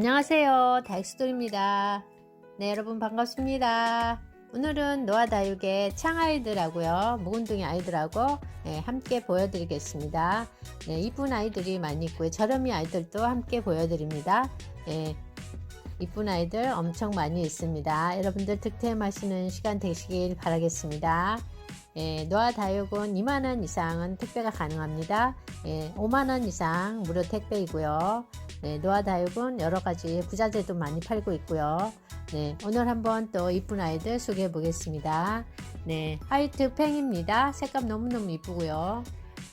안녕하세요. 다익스토입니다. 네, 여러분 반갑습니다. 오늘은 노아 다육의 창아이들하고요. 묵은둥이 아이들하고 네, 함께 보여드리겠습니다. 네, 이쁜 아이들이 많이 있고요. 저렴이 아이들도 함께 보여드립니다. 네, 이쁜 아이들 엄청 많이 있습니다. 여러분들 득템하시는 시간 되시길 바라겠습니다. 예, 노아 다육은 2만원 이상은 택배가 가능합니다. 예, 5만원 이상 무료 택배이고요. 네, 노아 다육은 여러 가지 부자재도 많이 팔고 있고요. 네, 오늘 한번 또 이쁜 아이들 소개해 보겠습니다. 네, 화이트 팽입니다. 색감 너무너무 이쁘고요.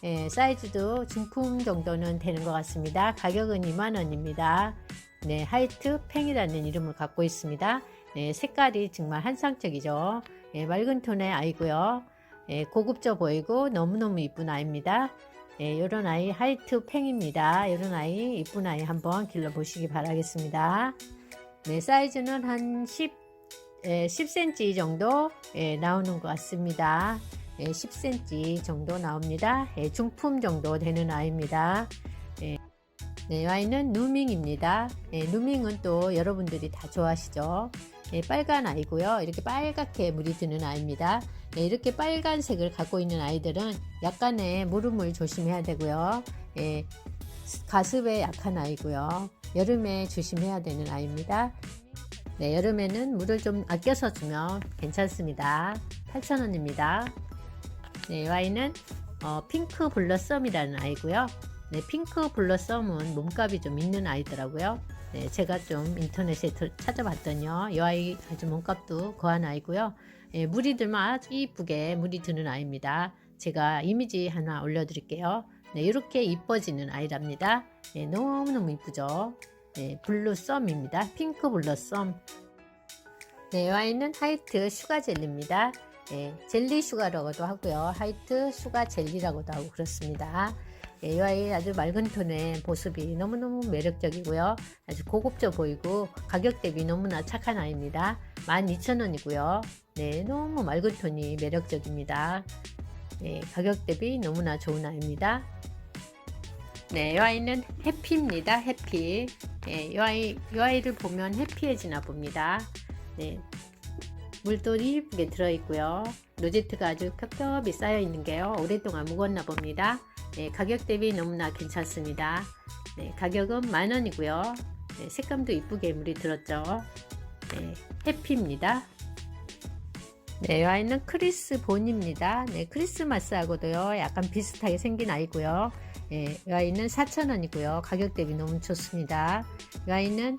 예, 사이즈도 중품 정도는 되는 것 같습니다. 가격은 2만원입니다. 네, 하이트 팽이라는 이름을 갖고 있습니다. 네, 색깔이 정말 한상적이죠. 예, 맑은 톤의 아이고요. 예, 고급져 보이고 너무너무 이쁜 아이입니다. 예, 이런 아이 하이트 팽입니다. 이런 아이 이쁜 아이 한번 길러 보시기 바라겠습니다. 네, 사이즈는 한 10, 예, 10cm 정도 예, 나오는 것 같습니다. 예, 10cm 정도 나옵니다. 예, 중품 정도 되는 아이입니다. 예, 네, 아이는 누밍입니다. 예, 누밍은 또 여러분들이 다 좋아하시죠. 예, 빨간 아이고요. 이렇게 빨갛게 물이 드는 아이입니다. 예, 이렇게 빨간색을 갖고 있는 아이들은 약간의 무름을 조심해야 되고요. 예, 가습에 약한 아이고요. 여름에 조심해야 되는 아이입니다. 네, 여름에는 물을 좀 아껴서 주면 괜찮습니다. 8,000원입니다. 네, 이 아이는 어, 핑크 블러썸이라는 아이고요. 네, 핑크 블러썸은 몸값이 좀 있는 아이더라고요. 네, 제가 좀 인터넷에 찾아봤더니요. 이 아이 아주 몸값도 거한 아이고요. 예, 물이 들면 아주 이쁘게 물이 드는 아이입니다. 제가 이미지 하나 올려드릴게요. 네, 이렇게 이뻐지는 아이랍니다. 예, 너무너무 이쁘죠. 예, 블루 썸입니다. 핑크 블루썸. 네, 이 아이는 하이트 슈가 젤리입니다. 예, 젤리 슈가라고도 하고요. 하이트 슈가 젤리라고도 하고 그렇습니다. 아이 아주 맑은 톤의 모습이 너무너무 매력적이고요. 아주 고급져 보이고 가격 대비 너무나 착한 아이입니다. 12,000원이고요. 네, 너무 맑은 톤이 매력적입니다. 네, 가격 대비 너무나 좋은 아이입니다. 네, 이 아이는 해피입니다. 해피. 네, 이 아이, 이 아이를 보면 해피해지나 봅니다. 네, 물도 이쁘게 들어있고요. 로제트가 아주 겹겹이 쌓여 있는 게요. 오랫동안 묵었나 봅니다. 네, 가격 대비 너무나 괜찮습니다. 네, 가격은 만원이고요. 네, 색감도 이쁘게 물이 들었죠. 네, 해피입니다. 네, 이 아이는 크리스 본입니다. 네, 크리스마스하고도요, 약간 비슷하게 생긴 아이고요. 네, 이 아이는 4,000원이고요. 가격 대비 너무 좋습니다. 이 아이는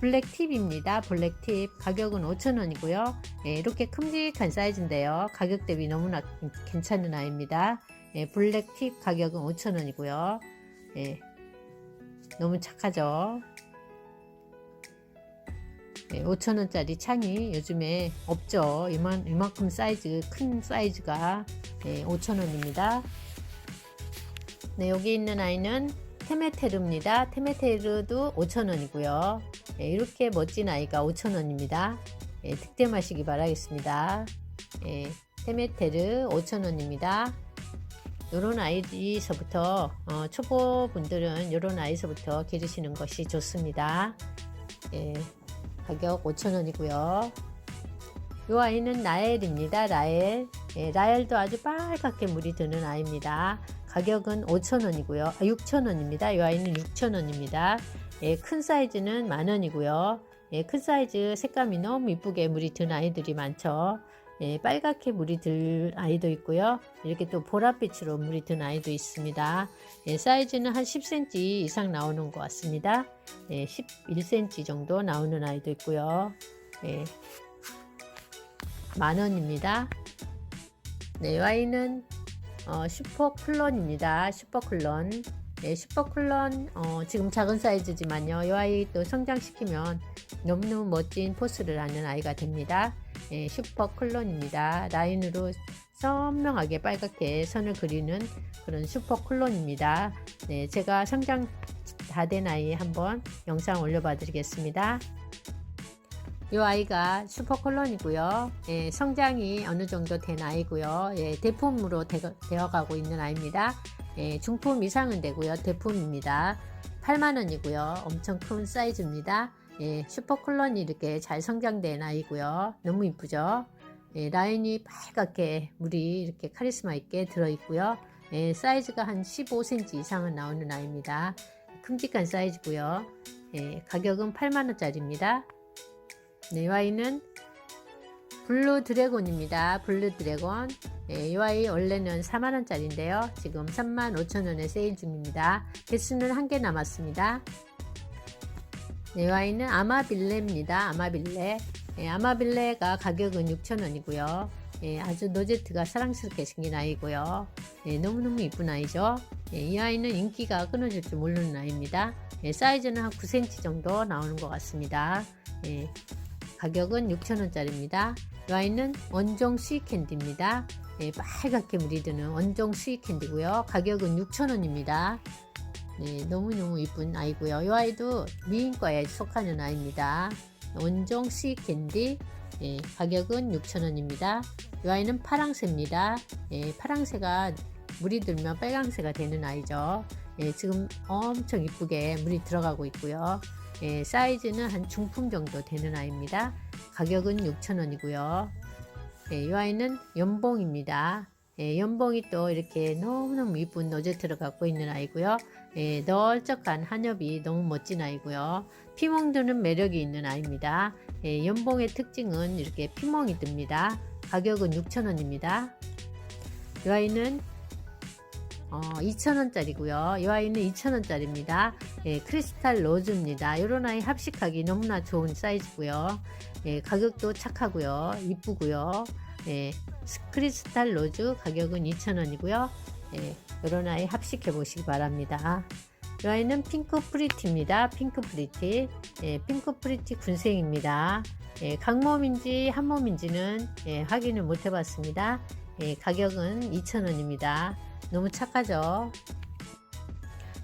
블랙팁입니다. 블랙팁 가격은 5,000원이고요. 네, 이렇게 큼직한 사이즈인데요. 가격 대비 너무나 괜찮은 아이입니다. 네, 블랙 팁 가격은 5,000원이고요. 네, 너무 착하죠. 네, 5,000원짜리 창이 요즘에 없죠. 이만, 이만큼 사이즈, 큰 사이즈가 네, 5,000원입니다. 네, 여기 있는 아이는 테메테르입니다. 테메테르도 5,000원이고요. 네, 이렇게 멋진 아이가 5,000원입니다. 네, 득템하시기 바라겠습니다. 네, 테메테르 5,000원입니다. 요런 아이서부터 어, 초보분들은 요런 아이서부터 기르시는 것이 좋습니다. 예, 가격 5,000원이고요. 요 아이는 라엘입니다. 라엘. 예, 라엘도 아주 빨갛게 물이 드는 아이입니다. 가격은 5,000원이고요. 아, 6,000원입니다. 이 아이는 6,000원입니다. 예, 큰 사이즈는 만원이고요. 예, 큰 사이즈 색감이 너무 이쁘게 물이 든 아이들이 많죠. 예, 빨갛게 물이 들 아이도 있고요. 이렇게 또 보랏빛으로 물이 든 아이도 있습니다. 예, 사이즈는 한 10cm 이상 나오는 것 같습니다. 예, 11cm 정도 나오는 아이도 있고요. 예, 만 원입니다. 네, 이 아이는 어, 슈퍼클론입니다. 슈퍼클론. 네, 슈퍼클론 어, 지금 작은 사이즈지만요. 이 아이 또 성장시키면 너무너무 멋진 포스를 하는 아이가 됩니다. 예, 슈퍼 클론입니다. 라인으로 선명하게 빨갛게 선을 그리는 그런 슈퍼 클론입니다. 네, 제가 성장 다 된 아이 한번 영상 올려봐 드리겠습니다. 이 아이가 슈퍼콜론이고요. 예, 성장이 어느 정도 된 아이고요. 예, 대품으로 되, 어가고 있는 아이입니다. 예, 중품 이상은 되고요. 대품입니다. 8만원이고요. 엄청 큰 사이즈입니다. 예, 슈퍼콜론이 이렇게 잘 성장된 아이고요. 너무 이쁘죠? 예, 라인이 빨갛게 물이 이렇게 카리스마 있게 들어있고요. 예, 사이즈가 한 15cm 이상은 나오는 아이입니다. 큼직한 사이즈고요. 예, 가격은 8만원짜리입니다. 네, 이 아이는 블루 드래곤입니다. 블루 드래곤. 예, 이 아이 원래는 4만원짜리인데요. 지금 35,000원에 세일 중입니다. 개수는 한 개 남았습니다. 네, 이 아이는 아마빌레입니다. 아마빌레. 예, 아마빌레가 가격은 6,000원이고요. 예, 아주 노제트가 사랑스럽게 생긴 아이고요. 예, 너무너무 이쁜 아이죠. 예, 이 아이는 인기가 끊어질 줄 모르는 아이입니다. 예, 사이즈는 한 9cm 정도 나오는 것 같습니다. 예, 가격은 6,000원짜리입니다. 이 아이는 원종 수익캔디입니다. 예, 빨갛게 물이 드는 원종 수익캔디고요. 가격은 6,000원입니다. 네, 너무너무 이쁜 아이고요. 이 아이도 미인과에 속하는 아이입니다. 원종 수익캔디 예, 가격은 6,000원입니다. 이 아이는 파랑새입니다. 예, 파랑새가 물이 들면 빨강새가 되는 아이죠. 예, 지금 엄청 이쁘게 물이 들어가고 있고요. 예, 사이즈는 한 중품 정도 되는 아이입니다. 가격은 6,000원이고요. 예, 이 아이는 연봉입니다. 예, 연봉이 또 이렇게 너무너무 이쁜 노제트를 갖고 있는 아이고요. 예, 널쩍한 한엽이 너무 멋진 아이고요. 피멍 드는 매력이 있는 아이입니다. 예, 연봉의 특징은 이렇게 피멍이 듭니다. 가격은 6,000원입니다. 이 아이는 어, 2,000원짜리고요. 이 아이는 2,000원짜리입니다. 예, 크리스탈 로즈입니다. 이런 아이 합식하기 너무나 좋은 사이즈고요. 예, 가격도 착하고요. 이쁘고요. 예, 크리스탈 로즈 가격은 2,000원이고요. 예, 이런 아이 합식해 보시기 바랍니다. 이 아이는 핑크 프리티입니다. 핑크 프리티. 예, 핑크 프리티 군생입니다. 예, 강몸인지 한몸인지는 예, 확인을 못 해봤습니다. 예, 가격은 2,000원입니다. 너무 착하죠?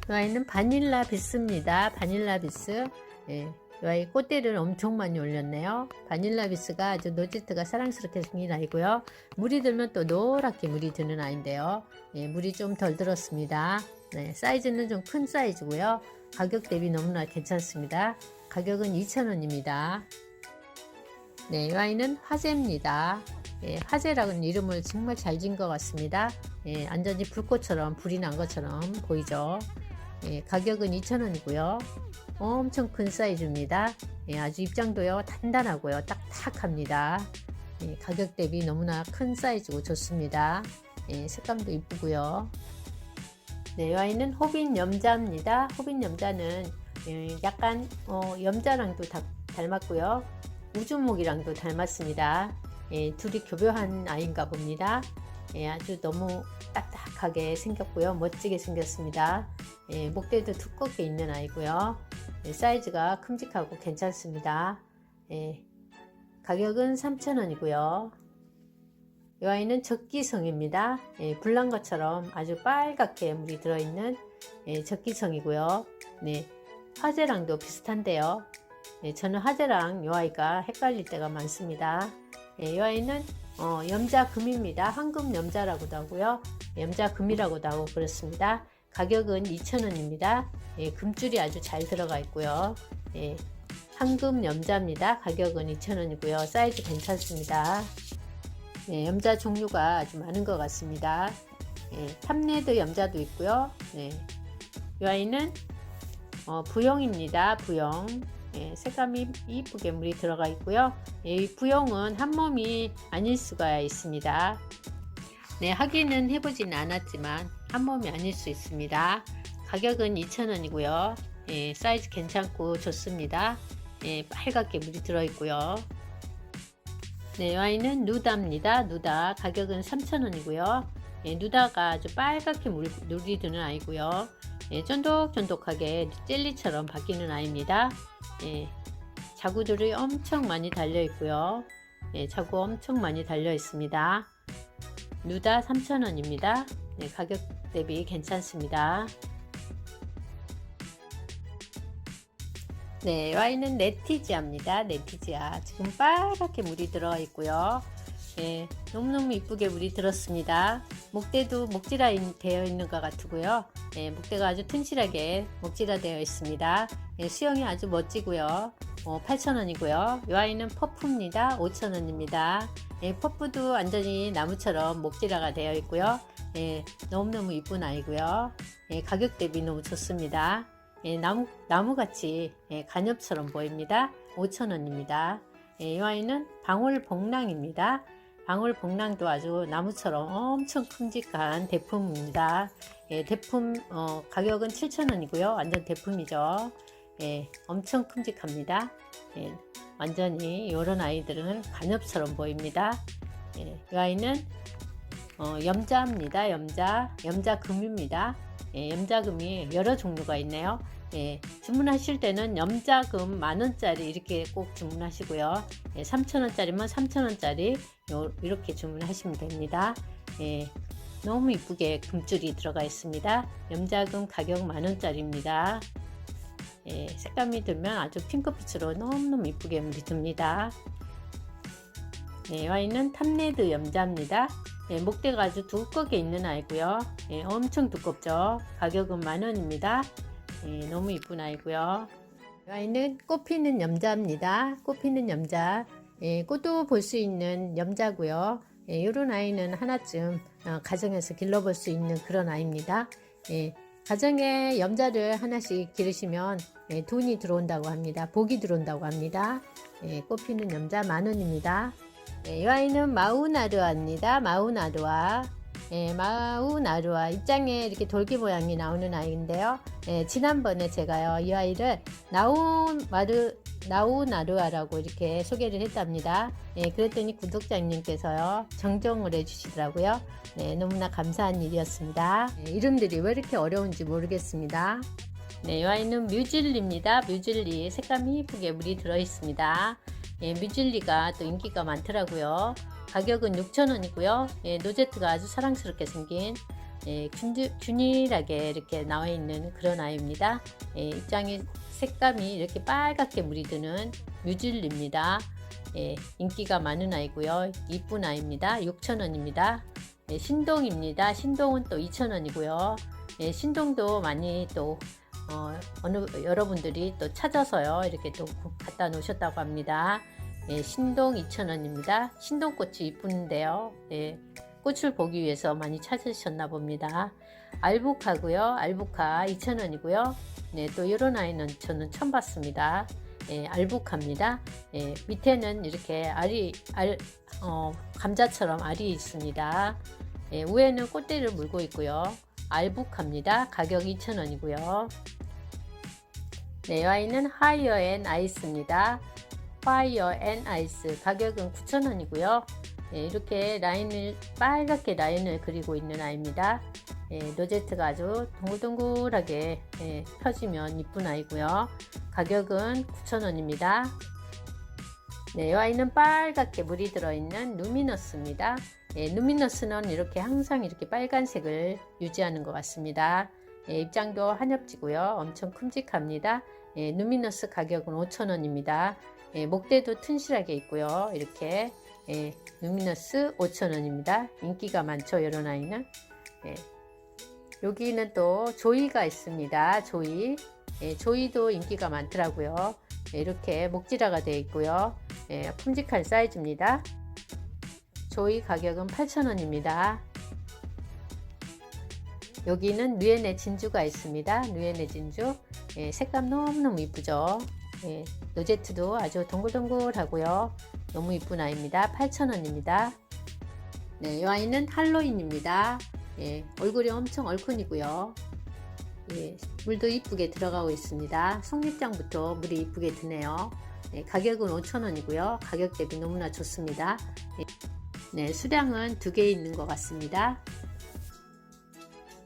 이 아이는 바닐라 비스입니다. 바닐라 비스. 예, 이 꽃대를 엄청 많이 올렸네요. 바닐라 비스가 아주 노지트가 사랑스럽게 생긴 아이고요. 물이 들면 또 노랗게 물이 드는 아이인데요. 예, 물이 좀 덜 들었습니다. 네, 사이즈는 좀 큰 사이즈고요. 가격 대비 너무나 괜찮습니다. 가격은 2,000원입니다. 네, 이 아이는 화재입니다. 예, 화재라는 이름을 정말 잘 지은 것 같습니다. 예, 완전히 불꽃처럼 불이 난 것처럼 보이죠. 예, 가격은 2,000원이고요. 엄청 큰 사이즈입니다. 예, 아주 입장도요 단단하고요 딱딱합니다. 예, 가격 대비 너무나 큰 사이즈고 좋습니다. 예, 색감도 이쁘고요. 네, 이 아이는 호빈 염자입니다. 호빈 염자는 예, 약간 어, 염자랑도 다, 닮았고요. 우주목이랑도 닮았습니다. 예, 둘이 교묘한 아이인가 봅니다. 예, 아주 너무 딱딱하게 생겼고요. 멋지게 생겼습니다. 예, 목대도 두껍게 있는 아이고요. 예, 사이즈가 큼직하고 괜찮습니다. 예, 가격은 3,000원이고요. 이 아이는 적기성입니다. 예, 불난 것처럼 아주 빨갛게 물이 들어있는 예, 적기성이고요. 네, 화재랑도 비슷한데요. 예, 저는 화재랑 이 아이가 헷갈릴 때가 많습니다. 예, 이 아이는 어, 염자금입니다. 황금 염자라고도 하고요. 염자금이라고도 하고 그렇습니다. 가격은 2,000원입니다. 예, 금줄이 아주 잘 들어가 있고요. 예, 황금 염자입니다. 가격은 2,000원이고요. 사이즈 괜찮습니다. 예, 염자 종류가 아주 많은 것 같습니다. 예, 탑레드 염자도 있고요. 네, 이 아이는 어, 부용입니다. 부용. 예, 색감이 이쁘게 물이 들어가 있고요. 예, 이 부용은 한 몸이 아닐 수가 있습니다. 네, 확인은 해보지는 않았지만 한 몸이 아닐 수 있습니다. 가격은 2,000원이고요. 예, 사이즈 괜찮고 좋습니다. 예, 빨갛게 물이 들어있고요. 네, 이 아이는 누다입니다. 누다. 가격은 3,000원이고요. 예, 누다가 아주 빨갛게 물, 물이 드는 아이고요. 예, 쫀득쫀득하게 젤리처럼 바뀌는 아이입니다. 예, 자구들이 엄청 많이 달려 있고요. 예, 자구 엄청 많이 달려 있습니다. 누다 3,000원입니다. 네, 가격 대비 괜찮습니다. 네, 와인은 네티지아입니다. 네티지아. 지금 빨갛게 물이 들어 있고요. 예, 너무너무 이쁘게 물이 들었습니다. 목대도 인- 되어 있는 것 같고요. 예, 목대가 아주 튼실하게 목질화 되어 있습니다. 예, 수영이 아주 멋지고요. 어, 8,000원이고요. 이 아이는 퍼프입니다. 5,000원입니다. 예, 퍼프도 완전히 나무처럼 목질화가 되어 있고요. 예, 너무너무 이쁜 아이고요. 예, 가격 대비 너무 좋습니다. 예, 나무, 나무같이 예, 간엽처럼 보입니다. 5,000원입니다. 예, 이 아이는 방울 복랑입니다. 방울 복랑도 아주 나무처럼 엄청 큼직한 대품입니다. 예, 대품 어, 가격은 7,000원이고요. 완전 대품이죠. 예, 엄청 큼직합니다. 예, 완전히 이런 아이들은 간엽처럼 보입니다. 예, 이 아이는 어, 염자입니다. 염자, 염자금입니다. 예, 염자금이 여러 종류가 있네요. 예, 주문하실 때는 염자금 만원짜리 이렇게 꼭 주문하시고요. 예, 3천원짜리면 3천원짜리 이렇게 주문하시면 됩니다. 예, 너무 이쁘게 금줄이 들어가 있습니다. 염자금 가격 만원짜리입니다. 예, 색감이 들면 아주 핑크빛으로 너무너무 이쁘게 물이 듭니다. 네, 와인은 탐레드 염자입니다. 예, 목대가 아주 두껍게 있는 아이고요. 예, 엄청 두껍죠. 가격은 만원입니다. 예, 너무 이쁜 아이고요. 이 아이는 꽃피는 염자입니다. 꽃피는 염자. 예, 꽃도 볼 수 있는 염자고요. 예, 이런 아이는 하나쯤 어, 가정에서 길러볼 수 있는 그런 아이입니다. 예, 가정에 염자를 하나씩 기르시면 예, 돈이 들어온다고 합니다. 복이 들어온다고 합니다. 예, 꽃피는 염자 만 원입니다. 예, 이 아이는 마우나르아입니다. 마우나르아. 예, 마우나루아 입장에 이렇게 돌기 모양이 나오는 아이인데요. 예, 지난번에 제가요 이 아이를 나우마르 나우나루아라고 이렇게 소개를 했답니다. 예, 그랬더니 구독자님께서요 정정을 해주시더라고요. 네, 너무나 감사한 일이었습니다. 예, 이름들이 왜 이렇게 어려운지 모르겠습니다. 네, 이 아이는 뮤즐리입니다. 뮤즐리 색감이 이쁘게 물이 들어 있습니다. 예, 뮤즐리가 또 인기가 많더라고요. 가격은 6,000원이고요. 예, 노제트가 아주 사랑스럽게 생긴 예, 균, 균일하게 이렇게 나와 있는 그런 아이입니다. 예, 입장이 색감이 이렇게 빨갛게 물이 드는 뮤즐리입니다. 예, 인기가 많은 아이고요. 이쁜 아이입니다. 6,000원입니다. 예, 신동입니다. 신동은 또 2,000원이고요. 예, 신동도 많이 또 어, 어느 여러분들이 또 찾아서요 이렇게 또 갖다 놓으셨다고 합니다. 예, 신동 2,000원입니다. 신동꽃이 이쁜데요. 예, 꽃을 보기 위해서 많이 찾으셨나 봅니다. 알부카고요. 알부카 2,000원이고요. 네, 또 이런 아이는 저는 처음 봤습니다. 예, 알부카입니다. 예, 밑에는 이렇게 알이 알, 어, 감자처럼 알이 있습니다. 예, 위에는 꽃대를 물고 있고요. 알부카입니다. 가격 2,000원이고요. 네, 이 아이는 하이어 앤 아이스입니다. 파이어 앤 아이스 가격은 9,000원이고요. 예, 이렇게 라인을 빨갛게 라인을 그리고 있는 아이입니다. 예, 노제트가 아주 동글동글하게 예, 펴지면 이쁜 아이고요. 가격은 9,000원입니다. 네, 이 아이는 빨갛게 물이 들어있는 누미너스입니다. 예, 누미너스는 이렇게 항상 이렇게 빨간색을 유지하는 것 같습니다. 예, 입장도 한엽지고요. 엄청 큼직합니다. 예, 누미너스 가격은 5,000원입니다. 예, 목대도 튼실하게 있고요. 이렇게 예, 루미너스 5,000원입니다. 인기가 많죠. 이런 아이는. 예, 여기는 또 조이가 있습니다. 조이. 예, 조이도 인기가 많더라고요. 예, 이렇게 목질화가 되어 있고요. 예, 큼직한 사이즈입니다. 조이 가격은 8,000원입니다. 여기는 누에네 진주가 있습니다. 누에네 진주. 예, 색감 너무너무 이쁘죠. 예, 노제트도 아주 동글동글하고요. 너무 이쁜 아이입니다. 8,000원입니다. 네, 이 아이는 할로윈입니다. 예, 얼굴이 엄청 얼큰이고요. 예, 물도 이쁘게 들어가고 있습니다. 속립장부터 물이 이쁘게 드네요. 예, 가격은 5,000원이고요. 가격 대비 너무나 좋습니다. 예, 네, 수량은 두 개 있는 것 같습니다.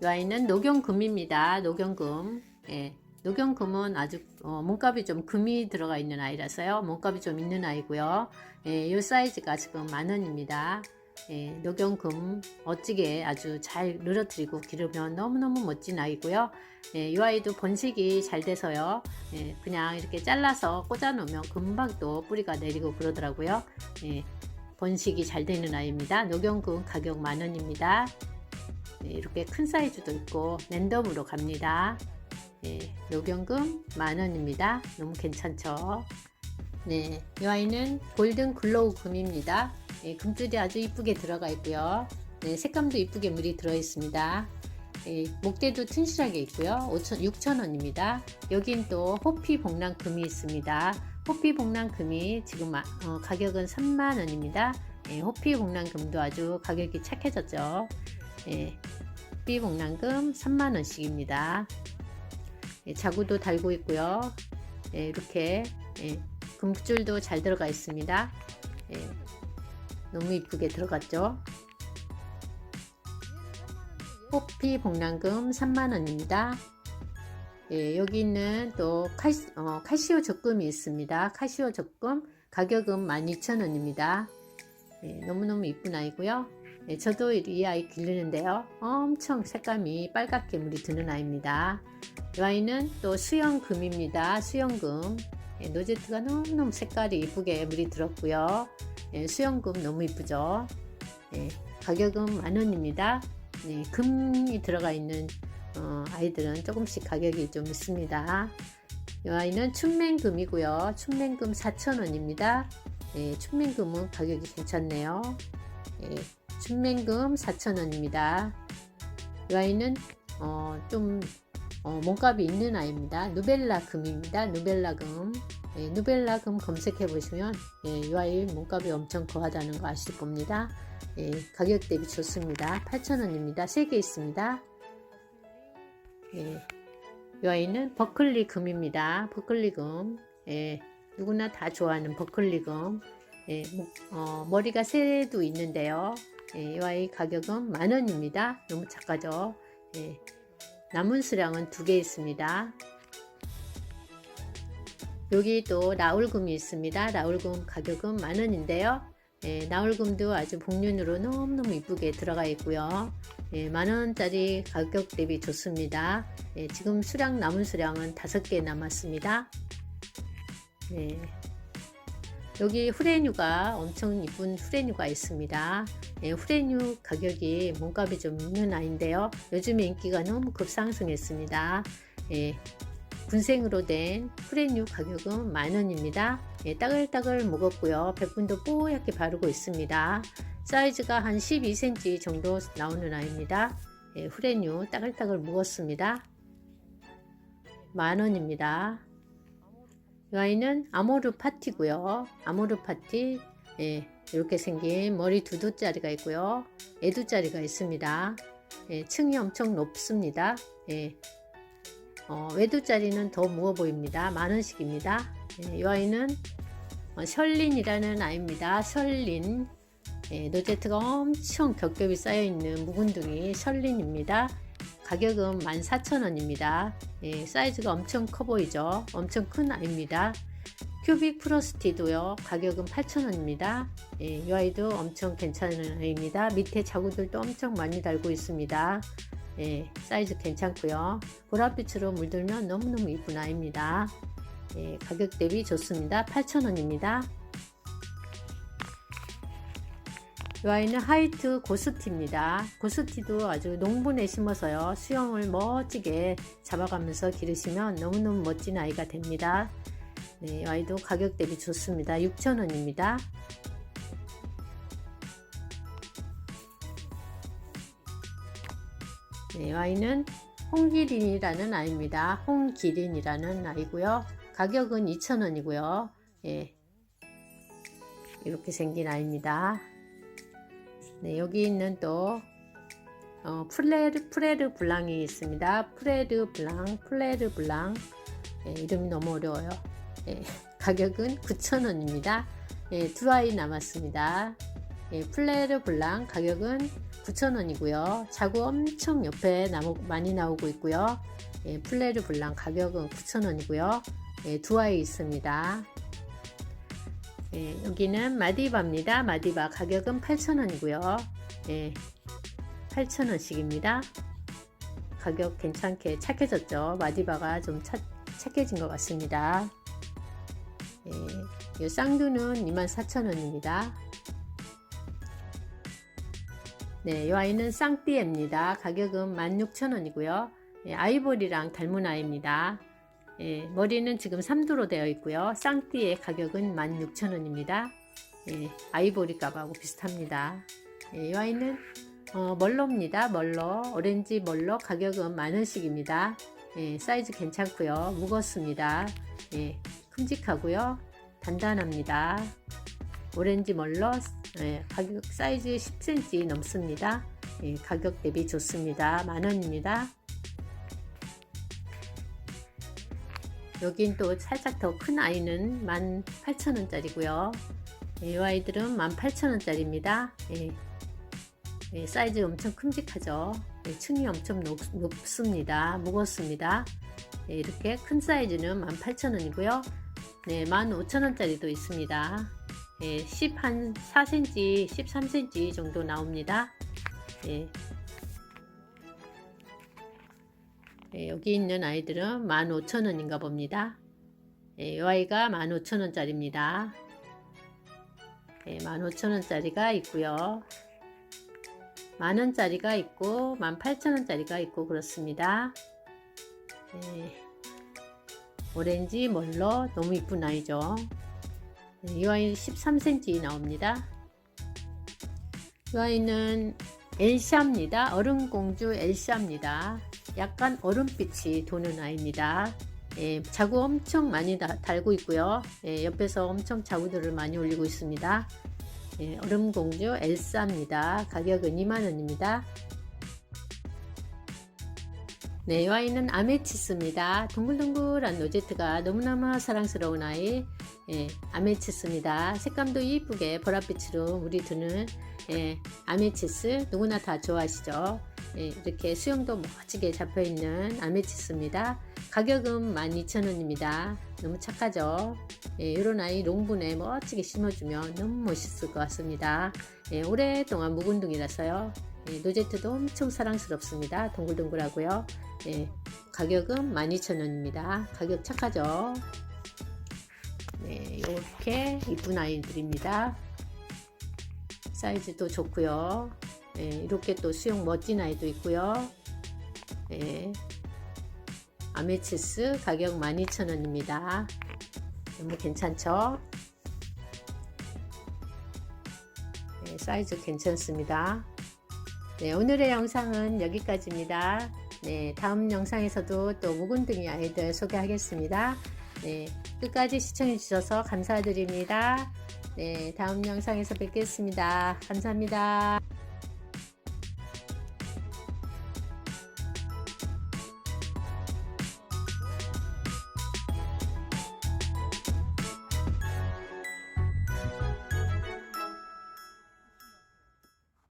이 아이는 녹용금입니다. 녹용금. 예, 녹용금은 아주 어, 몸값이 좀 금이 들어가 있는 아이라서요. 몸값이 좀 있는 아이고요. 예, 이 사이즈가 지금 만 원입니다. 예, 녹용금 멋지게 아주 잘 늘어뜨리고 기르면 너무너무 멋진 아이고요. 예, 이 아이도 번식이 잘 돼서요. 예, 그냥 이렇게 잘라서 꽂아 놓으면 금방 또 뿌리가 내리고 그러더라고요. 예, 번식이 잘 되는 아이입니다. 녹용금 가격 만 원입니다. 네, 이렇게 큰 사이즈도 있고 랜덤으로 갑니다. 네, 녹연금 만원입니다. 너무 괜찮죠? 네, 이 아이는 골든 글로우 금입니다. 네, 금줄이 아주 이쁘게 들어가 있고요. 네, 색감도 이쁘게 물이 들어 있습니다. 네, 목대도 튼실하게 있고요. 5천, 6,000원입니다. 여긴 또 호피 복랑 금이 있습니다. 호피 복랑 금이 지금 아- 어, 가격은 3만원입니다. 예, 호피 복랑금도 아주 가격이 착해졌죠. 예, 호피 복랑금 3만원씩입니다. 예, 자구도 달고 있고요. 예, 이렇게 예, 금줄도 잘 들어가 있습니다. 예, 너무 이쁘게 들어갔죠. 호피 복랑금 3만원입니다. 예, 여기 있는 또 칼, 어, 칼시오 적금이 있습니다. 칼시오 적금 가격은 12,000원입니다. 예, 너무너무 이쁜 아이고요. 예, 저도 이 아이 기르는데요. 엄청 색감이 빨갛게 물이 드는 아이입니다. 이 아이는 또 수영금입니다. 수영금. 예, 노제트가 너무너무 색깔이 이쁘게 물이 들었고요. 예, 수영금 너무 이쁘죠. 예, 가격은 만원입니다. 네, 금이 들어가 있는 어, 아이들은 조금씩 가격이 좀 있습니다. 이 아이는 춘맹금이고요. 춘맹금 4,000원입니다. 예, 춘맹금은 가격이 괜찮네요. 예, 춘맹금 4,000원입니다. 이 아이는 어, 좀 어, 몸값이 있는 아이입니다. 누벨라 금입니다. 누벨라 금. 예, 누벨라 금 검색해 보시면 예, 이 아이 몸값이 엄청 거하다는 거 아실 겁니다. 예, 가격 대비 좋습니다. 8,000원입니다. 3개 있습니다. 예, 이 아이는 버클리 금입니다. 버클리 금. 예, 누구나 다 좋아하는 버클리 금. 예, 목- 어, 머리가 새도 있는데요. 예, 이 아이 가격은 만원입니다. 너무 작아죠. 예, 남은 수량은 두 개 있습니다. 여기 또 나울금이 있습니다. 나울금 가격은 만원인데요. 예, 나울금도 아주 복륜으로 너무너무 이쁘게 들어가 있고요. 예, 만원짜리 가격 대비 좋습니다. 예, 지금 수량 남은 수량은 다섯 개 남았습니다. 네. 여기 후레뉴가 엄청 이쁜 후레뉴가 있습니다. 예, 후레뉴 가격이 몸값이 좀 있는 아이인데요. 요즘에 인기가 너무 급상승했습니다. 예, 군생으로 된 후레뉴 가격은 만원입니다. 예, 따글따글 먹었고요. 백분도 뽀얗게 바르고 있습니다. 사이즈가 한 12cm 정도 나오는 아이입니다. 예, 후레뉴 따글따글 먹었습니다. 만원입니다. 이 아이는 아모르 파티고요. 아모르 파티 예, 이렇게 생긴 머리 두 두짜리가 있고요. 애두짜리가 있습니다. 예, 층이 엄청 높습니다. 예, 어, 외두짜리는 더 무거 보입니다. 만원씩입니다. 예, 이 아이는 어, 셜린이라는 아이입니다. 셜린 예, 노제트가 엄청 겹겹이 쌓여있는 묵은둥이 셜린입니다. 가격은 14,000원입니다. 예, 사이즈가 엄청 커 보이죠? 엄청 큰 아이입니다. 큐빅 프로스티도요. 가격은 8,000원입니다. 예, 이 아이도 엄청 괜찮은 아이입니다. 밑에 자구들도 엄청 많이 달고 있습니다. 예, 사이즈 괜찮고요. 보랏빛으로 물들면 너무너무 이쁜 아이입니다. 예, 가격 대비 좋습니다. 8,000원입니다. 이 아이는 하이트 고스티입니다. 고스티도 아주 농분에 심어서요. 수영을 멋지게 잡아가면서 기르시면 너무너무 멋진 아이가 됩니다. 네, 이 아이도 가격 대비 좋습니다. 6,000원입니다. 네, 이 아이는 홍기린이라는 아이입니다. 홍기린이라는 아이고요. 가격은 2,000원이고요. 예, 이렇게 생긴 아이입니다. 네, 여기 있는 또 어, 프레르 프레르 블랑이 있습니다. 프레르 블랑, 프레르 블랑. 예, 이름이 너무 어려워요. 예, 가격은 9,000원입니다. 예, 두 아이 남았습니다. 예, 플레르 블랑 가격은 9,000원이고요. 자구 엄청 옆에 나무, 많이 나오고 있고요. 예, 플레르 블랑 가격은 9,000원이고요. 예, 두 아이 있습니다. 예, 여기는 마디바입니다. 마디바 가격은 8,000원이고요. 예, 8,000원씩입니다. 가격 괜찮게 착해졌죠. 마디바가 좀 착, 착해진 것 같습니다. 예, 이 쌍두는 24,000원입니다. 네, 이 아이는 쌍띠입니다. 가격은 16,000원이고요. 예, 아이보리랑 닮은 아이입니다. 예, 머리는 지금 3두로 되어 있고요. 쌍띠의 가격은 16,000원입니다. 예, 아이보리 값하고 비슷합니다. 예, 이 아이는 어, 멀로입니다. 멀로 오렌지 멀로 가격은 만원씩입니다. 예, 사이즈 괜찮고요. 무겁습니다. 예, 큼직하고요. 단단합니다. 오렌지 멀로 예, 가격 사이즈 10cm 넘습니다. 예, 가격 대비 좋습니다. 만원입니다. 여긴 또 살짝 더 큰 아이는 18,000원짜리고요. 이 아이들은 18,000원짜리입니다. 예. 예, 사이즈 엄청 큼직하죠. 예, 층이 엄청 높, 높습니다. 무겁습니다. 예, 이렇게 큰 사이즈는 18,000원이고요. 네, 15,000원짜리도 있습니다. 예, 10 한 4cm, 13cm 정도 나옵니다. 예. 예, 여기 있는 아이들은 15,000원인가 봅니다. 예, 이 아이가 15,000원짜리입니다. 예, 15,000원짜리가 있고요. 만원짜리가 있고 18,000원짜리가 있고 그렇습니다. 예, 오렌지 멀로 너무 이쁜 아이죠. 네, 이 아이 13cm 나옵니다. 이 아이는 엘샤입니다. 얼음공주 엘샤입니다. 약간 얼음빛이 도는 아이입니다. 예, 자구 엄청 많이 다, 달고 있고요. 예, 옆에서 엄청 자구들을 많이 올리고 있습니다. 예, 얼음공주 엘사입니다. 가격은 2만원입니다. 네, 이 아이는 아메치스입니다. 동글동글한 로제트가 너무너무 사랑스러운 아이. 예, 아메치스입니다. 색감도 이쁘게 보랏빛으로 물이 드는 예, 아메치스 누구나 다 좋아하시죠. 예, 이렇게 수영도 멋지게 잡혀 있는 아메치스입니다. 가격은 12,000원입니다. 너무 착하죠? 예, 이런 아이 롱분에 멋지게 심어주면 너무 멋있을 것 같습니다. 예, 오랫동안 묵은둥이라서요. 예, 노제트도 엄청 사랑스럽습니다. 동글동글하고요. 예, 가격은 12,000원입니다. 가격 착하죠? 네, 이렇게 이쁜 아이들입니다. 사이즈도 좋고요. 예, 이렇게 또 수영 멋진 아이도 있고요. 예, 아메치스 가격 12,000원입니다. 너무 괜찮죠? 네, 사이즈 괜찮습니다. 네, 오늘의 영상은 여기까지입니다. 네, 다음 영상에서도 또 묵은둥이 아이들 소개하겠습니다. 네, 끝까지 시청해 주셔서 감사드립니다. 네, 다음 영상에서 뵙겠습니다. 감사합니다.